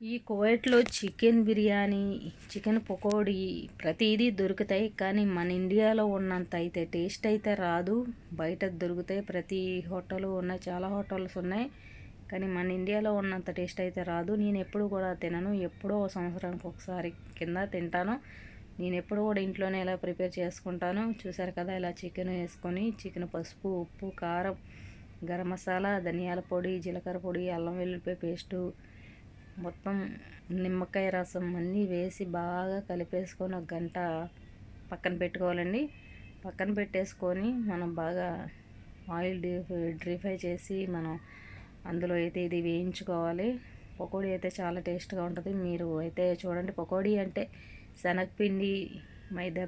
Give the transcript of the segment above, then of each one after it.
ఈ కువైట్లో chicken biryani chicken pakodi ప్రతిదీ దొరుకుతాయి కానీ మన ఇండియాలో ఉన్నంత అయితే టేస్ట్ అయితే రాదు. బయట దొరుకుతాయి ప్రతి హోటల్ ఉన్నాయి చాలా హోటల్స్ ఉన్నాయి కానీ మన ఇండియాలో ఉన్నంత టేస్ట్ అయితే రాదు. నేను ఎప్పుడు కూడా తినను ఎప్పుడో సంవత్సరానికి ఒకసారి కింద తింటాను. నేను ఎప్పుడు కూడా ఇంట్లోనే ఇలా ప్రిపేర్ చేసుకుంటాను. చూసారు కదా ఇలా చికెన్ వేసుకొని చికెన్ పసుపు ఉప్పు కారం గరం మసాలా ధనియాల పొడి జీలకర్ర పొడి అల్లం వెల్లుల్లిపాయ పేస్టు మొత్తం నిమ్మకాయ రసం అన్నీ వేసి బాగా కలిపేసుకొని ఒక గంట పక్కన పెట్టుకోవాలండి. పక్కన పెట్టేసుకొని మనం బాగా ఆయిల్ డ్రీ ఫ్రై చేసి మనం అందులో అయితే ఇది వేయించుకోవాలి. పకోడీ అయితే చాలా టేస్ట్గా ఉంటుంది. మీరు అయితే చూడండి పకోడీ అంటే శనగపిండి మైదా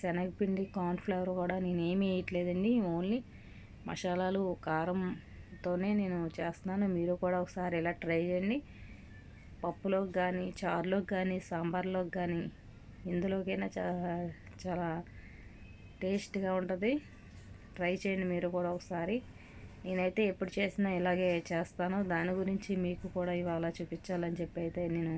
శనగపిండి కార్న్ఫ్లవర్ కూడా నేను వేయట్లేదండి. ఓన్లీ మసాలాలు కారంతోనే నేను చేస్తున్నాను. మీరు కూడా ఒకసారి ఇలా ట్రై చేయండి. పప్పులోకి కానీ చారులోకి కానీ సాంబార్లోకి కానీ ఇందులోకైనా చా చాలా టేస్ట్గా ఉంటుంది. ట్రై చేయండి మీరు కూడా ఒకసారి. నేనైతే ఎప్పుడు చేసినా ఇలాగే చేస్తాను. దాని గురించి మీకు కూడా ఇవాళ చూపించాలని చెప్పి అయితే నేను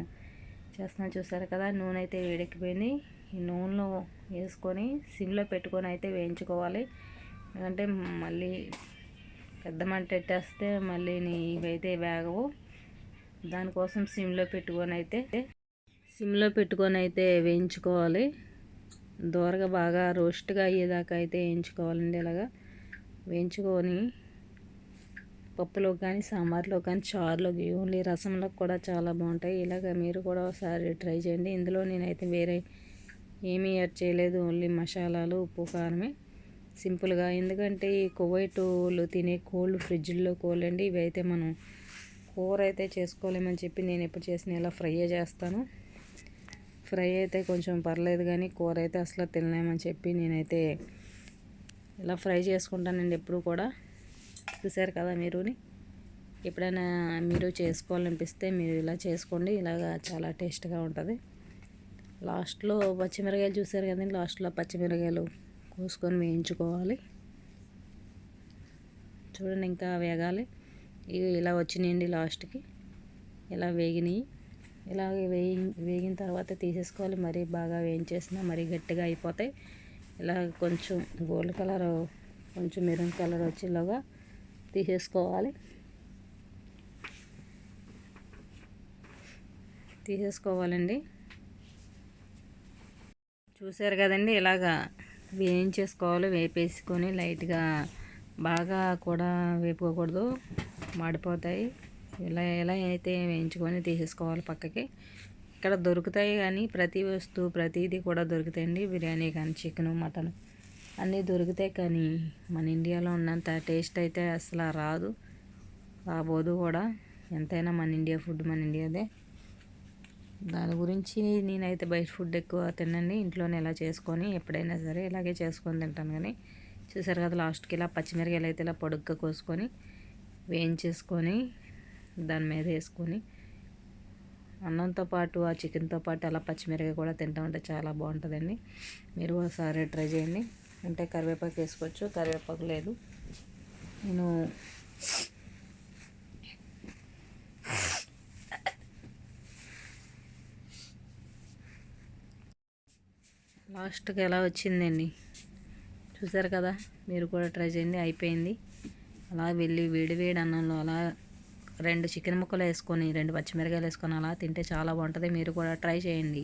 చేస్తున్నాను చూసారు కదా నూనె అయితే వేడెక్కిపోయింది. ఈ నూనెలో వేసుకొని సిమ్లో పెట్టుకొని అయితే వేయించుకోవాలి. ఎందుకంటే మళ్ళీ పెద్ద మంట పెట్టేస్తే మళ్ళీ ఇవైతే వేగవు. దానికోసం సిమ్లో పెట్టుకొని అయితే సిమ్లో పెట్టుకొని అయితే వేయించుకోవాలి. దోరగా బాగా రోస్ట్గా అయ్యేదాకా అయితే వేయించుకోవాలండి ఇలాగా. వేయించుకొని పప్పులో కానీ సాంబార్లో కానీ చారులో ఓన్లీ రసంలో కూడా చాలా బాగుంటాయి. ఇలాగ మీరు కూడా ఒకసారి ట్రై చేయండి. ఇందులో నేనైతే వేరే ఏమీ యాడ్ చేయలేదు. ఓన్లీ మసాలాలు ఉప్పు కారమే. సింపుల్గా. ఎందుకంటే ఈ కువైటులు తినే కోల్డ్ ఫ్రిడ్జ్లో కోల్డ్ అండి ఇవి అయితే మనం కూర అయితే చేసుకోలేమని చెప్పి నేను ఎప్పుడు చేసిన ఇలా ఫ్రై చేస్తాను. ఫ్రై అయితే కొంచెం పర్లేదు కానీ కూర అయితే అసలు తినలేమని చెప్పి నేనైతే ఇలా ఫ్రై చేసుకుంటానండి ఎప్పుడు కూడా. చూసారు కదా మీరుని? ఎప్పుడైనా మీరు చేసుకోవాలనిపిస్తే మీరు ఇలా చేసుకోండి. ఇలాగా చాలా టేస్ట్గా ఉంటుంది. లాస్ట్లో పచ్చిమిరకాయలు చూసారు కదండి? లాస్ట్లో పచ్చిమిరకాయలు కోసుకొని వేయించుకోవాలి. చూడండి ఇంకా వేగాలి. ఇవి ఇలా వచ్చినాయండి లాస్ట్కి. ఇలా వేగినాయి. ఇలా వేగి వేగిన తర్వాత తీసేసుకోవాలి. మరీ బాగా వేయించేసిన మరీ గట్టిగా అయిపోతాయి. ఇలా కొంచెం గోల్డ్ కలర్ కొంచెం మెరూన్ కలర్ వచ్చేలాగా తీసేసుకోవాలి. తీసేసుకోవాలండి. చూసారు కదండి ఇలాగా వేయించేసుకోవాలి. వేపేసుకొని లైట్గా బాగా కూడా వేపుకోకూడదు. మాడిపోతాయి. ఇలా ఎలా అయితే వేయించుకొని తీసేసుకోవాలి పక్కకి. ఇక్కడ దొరుకుతాయి కానీ ప్రతి వస్తువు ప్రతిదీ కూడా దొరుకుతాయండి. బిర్యానీ కానీ చికెన్ మటన్ అన్నీ దొరుకుతాయి కానీ మన ఇండియాలో ఉన్నంత టేస్ట్ అయితే అసలు రాదు రాబోదు కూడా. ఎంతైనా మన ఇండియా ఫుడ్ మన ఇండియాదే. దాని గురించి నేనైతే బయట ఫుడ్ ఎక్కువ తినండి ఇంట్లోనే ఎలా చేసుకొని ఎప్పుడైనా సరే ఇలాగే చేసుకొని తింటాను కానీ చూసారు కదా లాస్ట్కి ఇలా పచ్చిమిరకాయలు అయితే ఇలా పొడుగ్గా కోసుకొని వేయించేసుకొని దాని మీద వేసుకొని అన్నంతో పాటు ఆ చికెన్తో పాటు అలా పచ్చిమిరపకాయ కూడా తింటూ ఉంటే చాలా బాగుంటుందండి. మీరు ఒకసారి ట్రై చేయండి. అంటే కరివేపాకు వేసుకోవచ్చు కరివేపాకు లేదు. నేను లాస్ట్కి ఎలా వచ్చిందండి? చూసారు కదా? మీరు కూడా ట్రై చేయండి. అయిపోయింది. అలా వెళ్ళి వేడి వేడి అన్నంలో అలా రెండు చికెన్ ముక్కలు వేసుకొని రెండు పచ్చిమిరకాయలు వేసుకొని అలా తింటే చాలా బాగుంటుంది. మీరు కూడా ట్రై చేయండి.